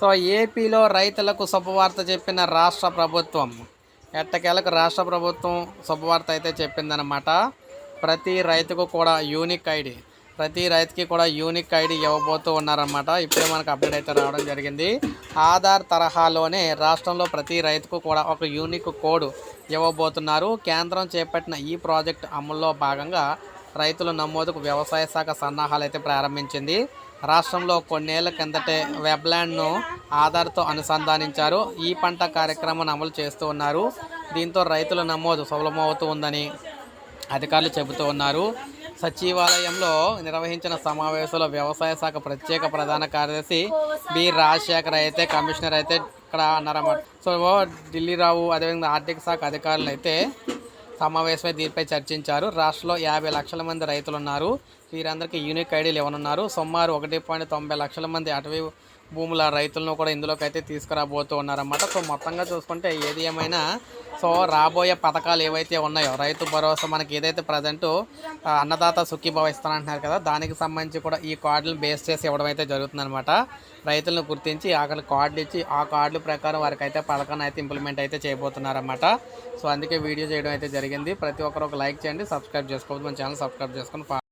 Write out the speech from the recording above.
So ఏపీలో రైతులకు శుభవార్త చెప్పిన రాష్ట్ర ప్రభుత్వం. ఎట్టకేలకు రాష్ట్ర ప్రభుత్వం శుభవార్త అయితే చెప్పిందనమాట ప్రతి రైతుకు కూడా యూనిక్ ఐడి. ప్రతి రైతుకి కూడా యూనిక్ ఐడి ఇవ్వబోతూ ఉన్నారన్నమాట. ఇప్పుడే మనకు అప్డేట్ అయితే రావడం జరిగింది. ఆధార్ తరహాలోనే రాష్ట్రంలో ప్రతి రైతుకు కూడా ఒక యూనిక్ కోడ్ ఇవ్వబోతున్నారు. కేంద్రం చేపట్టిన ఈ ప్రాజెక్ట్ అమల్లో భాగంగా రైతుల నమోదుకు వ్యవసాయ శాఖ సన్నాహాలు అయితే ప్రారంభించింది. రాష్ట్రంలో కొన్నేళ్ళ కిందటే వెబ్లాండ్ను ఆధార్తో అనుసంధానించారు. ఈ పంట కార్యక్రమాన్ని అమలు చేస్తూ ఉన్నారు. దీంతో రైతుల నమోదు సులభమవుతూ ఉందని అధికారులు చెబుతూ ఉన్నారు. సచివాలయంలో నిర్వహించిన సమావేశంలో వ్యవసాయ శాఖ ప్రత్యేక ప్రధాన కార్యదర్శి బి. రాజశేఖర్ అయితే కమిషనర్ అయితే ఇక్కడ అన్నారన్నమాట. సో ఢిల్లీ రావు అదేవిధంగా ఆర్థిక శాఖ అధికారులు అయితే సమావేశమై దీనిపై చర్చించారు. రాష్ట్రంలో యాభై లక్షల మంది రైతులు ఉన్నారు వీరందరికీ యూనిక్ ఐడీలు ఇవ్వనున్నారు. సుమారు ఒకటి పాయింట్ తొంభై లక్షల మంది అటవీ భూముల రైతులను కూడా ఇందులోకి అయితే తీసుకురాబోతూ ఉన్నారన్నమాట సో మొత్తంగా చూసుకుంటే ఏది ఏమైనా సో రాబోయే పథకాలు ఏవైతే ఉన్నాయో రైతు భరోసా మనకి ఏదైతే ప్రజెంట్ అన్నదాత సుఖీభావ ఇస్తానంటున్నారు కదా దానికి సంబంధించి కూడా ఈ కార్డులను బేస్ చేసి ఇవ్వడం అయితే జరుగుతుందనమాట రైతులను గుర్తించి అక్కడ కార్డులు ఇచ్చి ఆ కార్డుల ప్రకారం వారికి అయితే పథకాన్ని అయితే ఇంప్లిమెంట్ అయితే చేయబోతున్నారన్నమాట. సో అందుకే వీడియో చేయడం అయితే జరిగింది. ప్రతి ఒక్కరు ఒక లైక్ చేయండి సబ్స్క్రైబ్ చేసుకోవద్దు మన ఛానల్ సబ్స్క్రైబ్ చేసుకొని